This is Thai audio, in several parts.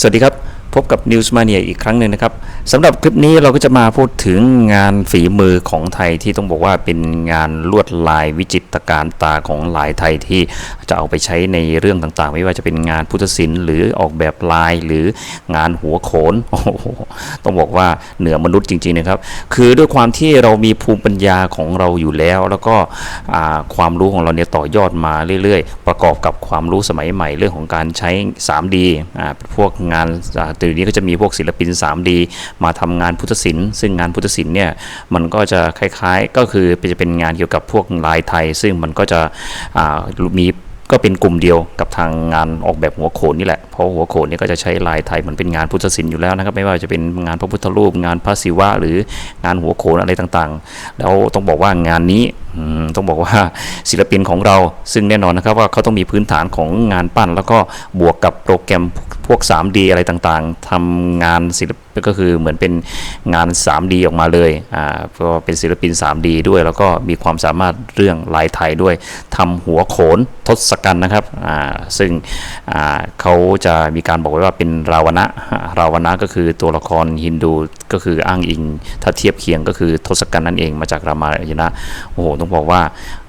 สวัสดีครับ พบกับ News Mania อีกครั้งหนึ่งนะครับสำหรับคลิปนี้เราก็จะมาพูดถึงงานฝีมือของไทยที่ต้องบอกว่าเป็นงานลวดลายวิจิตรการตาของหลายไทยที่จะเอาไปใช้ในเรื่องต่างๆ ไม่ว่าจะเป็นงานพุทธศิลป์หรือออกแบบลายหรืองานหัวโขนโอ้โหต้องบอกว่าเหนือมนุษย์จริงๆนะครับ คือด้วยความที่เรามีภูมิปัญญาของเราอยู่แล้ว แล้วก็ความรู้ของเราเนี่ยต่อยอดมาเรื่อย ๆ ประกอบกับความรู้สมัยใหม่เรื่องของการใช้ 3D พวกงานอ่าเดี๋ยวนี้ก็จะมีพวกศิลปิน 3D มาทำงานพุทธศิลป์ซึ่งงานพุทธศิลป์เนี่ยมันก็จะคล้ายๆก็คือจะเป็นงานเกี่ยวกับพวกลายไทย ซึ่งมันก็จะมีก็เป็นกลุ่มเดียวกับทางงานออกแบบหัวโขนนี่แหละ เพราะหัวโขนนี่ก็จะใช้ลายไทยเหมือนเป็นงานพุทธศิลป์อยู่แล้วนะครับ ไม่ว่าจะเป็นงานพระพุทธรูป งานพระศิวะ หรืองานหัวโขนอะไรต่างๆ แล้วต้องบอกว่างานนี้ต้องบอกว่าศิลปินของเราซึ่งแน่นอนนะครับว่าเขาต้องมีพื้นฐานของงานปั้น แล้วก็บวกกับโปรแกรม พวก 3D อะไรต่างๆทำงานศิลปก็คือเหมือนเป็นงาน 3D ออกมาเลยอ่าก็เป็นศิลปิน 3D ด้วย แล้วก็มีความสามารถเรื่องลายไทยด้วยทำหัวโขนทศกัณฐ์นะครับอ่าซึ่งอ่าเขาจะมีการบอกไว้ว่าเป็นราวณะราวณะก็คือตัวละครฮินดูก็คืออ้างอิงถ้าเทียบเคียงก็คือทศกัณฐ์นั่นเองมาจากรามายณะโอ้โหต้องบอกว่า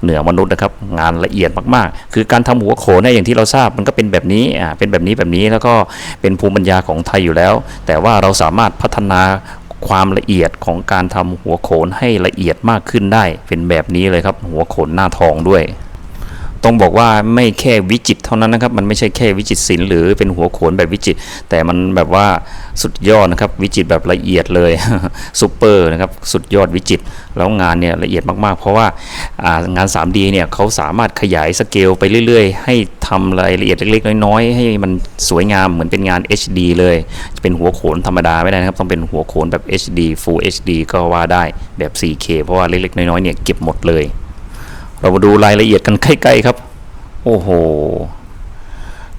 เหนือมนุษย์นะครับงานละเอียดมากๆ คือการทำหัวโขนเนี่ยอย่างที่เราทราบมันก็เป็นแบบนี้อ่าเป็นแบบนี้แบบนี้แล้วก็เป็นภูมิปัญญาของไทยอยู่แล้ว แต่ว่าเราสามารถพัฒนาความละเอียดของการทำหัวโขนให้ละเอียดมากขึ้นได้ เป็นแบบนี้เลยครับ หัวโขนหน้าทองด้วย ต้องบอกว่าไม่แค่วิจิตเท่านั้นนะครับ มันไม่ใช่แค่วิจิตศิลป์หรือเป็นหัวโขนแบบวิจิต แต่มันแบบว่าสุดยอดนะครับ วิจิตแบบละเอียดเลยซูเปอร์นะครับสุดยอดวิจิต แล้วงานเนี่ยละเอียดมากๆ เพราะว่าอ่างาน 3D เนี่ยเขาสามารถขยายสเกลไปเรื่อยๆ ให้ทำรายละเอียดเล็กๆ น้อยๆ ให้มันสวยงามเหมือนเป็นงาน HD เลยจะเป็นหัวโขนธรรมดาไม่ได้นะครับ ต้องเป็นหัวโขนแบบ HD Full HD ก็ว่าได้แบบ 4K เพราะว่าเล็กๆ น้อยๆเนี่ยเก็บหมดเลย เรามาดูรายละเอียดกันใกล้ๆครับ โอ้โห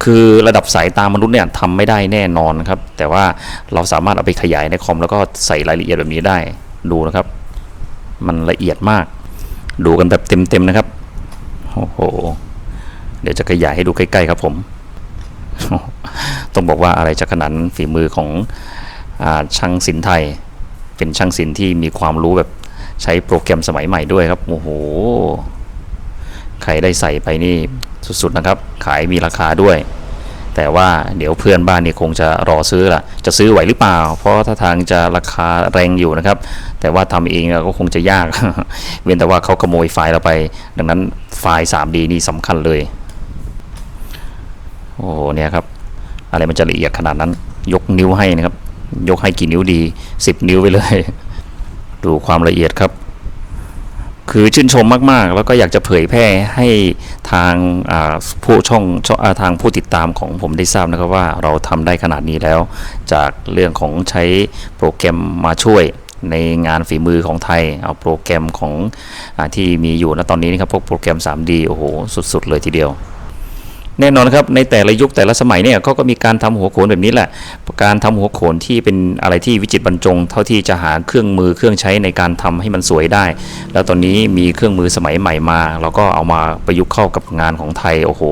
คือระดับสายตามนุษย์เนี่ยทำไม่ได้แน่นอนครับ แต่ว่าเราสามารถเอาไปขยายในคอม แล้วก็ใส่รายละเอียดแบบนี้ได้ดูนะครับ มันละเอียดมาก ดูกันแบบเต็มๆนะครับโอ้โห เดี๋ยวจะขยายให้ดูใกล้ๆครับผม ต้องบอกว่าอะไรจะขนาดฝีมือของอช่างศิลป์ไทย เป็นช่างศิลป์ที่มีความรู้แบบใช้โปรแกรมสมัยใหม่ด้วยครับ โอ้โห ใครได้ใส่ไปนี่สุดๆนะครับ ขายมีราคาด้วย แต่ว่าเดี๋ยวเพื่อนบ้านนี่คงจะรอซื้อละจะซื้อไหวหรือเปล่า เพราะถ้าทางจะราคาแรงอยู่นะครับ แต่ว่าทำเองก็คงจะยาก เว้นแต่ว่าเขาขโมยไฟล์เราไป ดังนั้นไฟล์ 3D นี่สำคัญเลย โอ้โหเนี่ยครับ อะไรมันจะละเอียดขนาดนั้น ยกนิ้วให้นะครับ ยกให้กี่นิ้วดี 10 นิ้วไปเลย ดูความละเอียดครับ คือชื่นชมมากๆ แล้วก็อยากจะเผยแพร่ให้ทางผู้ช่องช่องทางผู้ติดตามของผมได้ทราบนะครับว่าเราทำได้ขนาดนี้แล้ว จากเรื่องของใช้โปรแกรมมาช่วยในงานฝีมือของไทย เอาโปรแกรมของอที่มีอยู่ณตอนนี้นะครับพวกโปรแกรม 3D โอ้โห สุด ๆ เลยทีเดียว แน่นอนครับในแต่ละยุคแต่ละสมัยเนี่ยเขาก็มีการทำหัวโขนแบบนี้แหละ การทำหัวโขนที่เป็นอะไรที่วิจิตรบรรจง เท่าที่จะหาเครื่องมือเครื่องใช้ในการทำให้มันสวยได้ แล้วตอนนี้มีเครื่องมือสมัยใหม่มา เราก็เอามาประยุกต์เข้ากับงานของไทยโอ้โห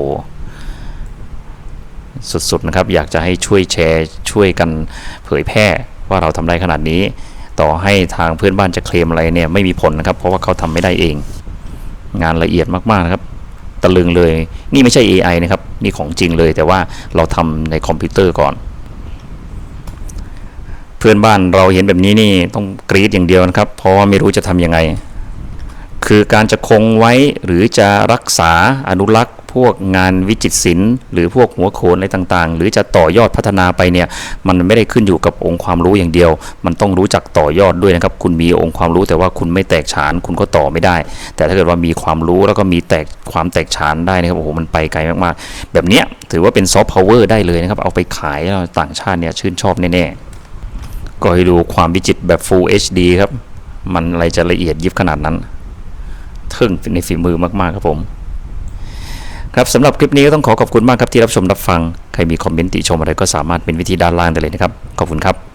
สุดๆนะครับอยากจะให้ช่วยแชร์ช่วยกันเผยแพร่ว่าเราทำได้ขนาดนี้ ต่อให้ทางเพื่อนบ้านจะเคลมอะไรเนี่ยไม่มีผลนะครับ เพราะว่าเขาทำไม่ได้เอง งานละเอียดมากๆนะครับ ตะลึงเลย นี่ไม่ใช่ AI นะครับ นี่ของจริงเลย แต่ว่าเราทำในคอมพิวเตอร์ก่อน เพื่อนบ้านเราเห็นแบบนี้นี่ต้องกรี๊ดอย่างเดียวนะครับ เพราะว่าไม่รู้จะทำยังไง คือการจะคงไว้หรือจะรักษาอนุรักษ์ พวกงานวิจิตรศิลป์หรือพวกหัวโขนอะไรต่างๆ หรือจะต่อยอดพัฒนาไปเนี่ยมันไม่ได้ขึ้นอยู่กับองค์ความรู้อย่างเดียว มันต้องรู้จักต่อยอดด้วยนะครับ คุณมีองค์ความรู้แต่ว่าคุณไม่แตกฉาน คุณก็ต่อไม่ได้ แต่ถ้าเกิดว่ามีความรู้แล้วก็มีแตกความแตกฉานได้นะครับโอ้โหมันไปไกลมากๆ แบบเนี้ยถือว่าเป็นซอฟต์พาวเวอร์ได้เลยนะครับ เอาไปขายต่างชาติเนี่ยชื่นชอบแน่ๆก็ให้ดูความวิจิตรแบบ Full HD ครับมันอะไรจะละเอียดยิบขนาดนั้นทึ่งในฝีมือมากๆครับผม ครับสำหรับคลิปนี้ก็ต้องขอขอบคุณมากครับที่รับชมรับฟัง ใครมีคอมเมนต์ติชมอะไรก็สามารถเป็นวิธีด้านล่างได้เลยนะครับ ขอบคุณครับ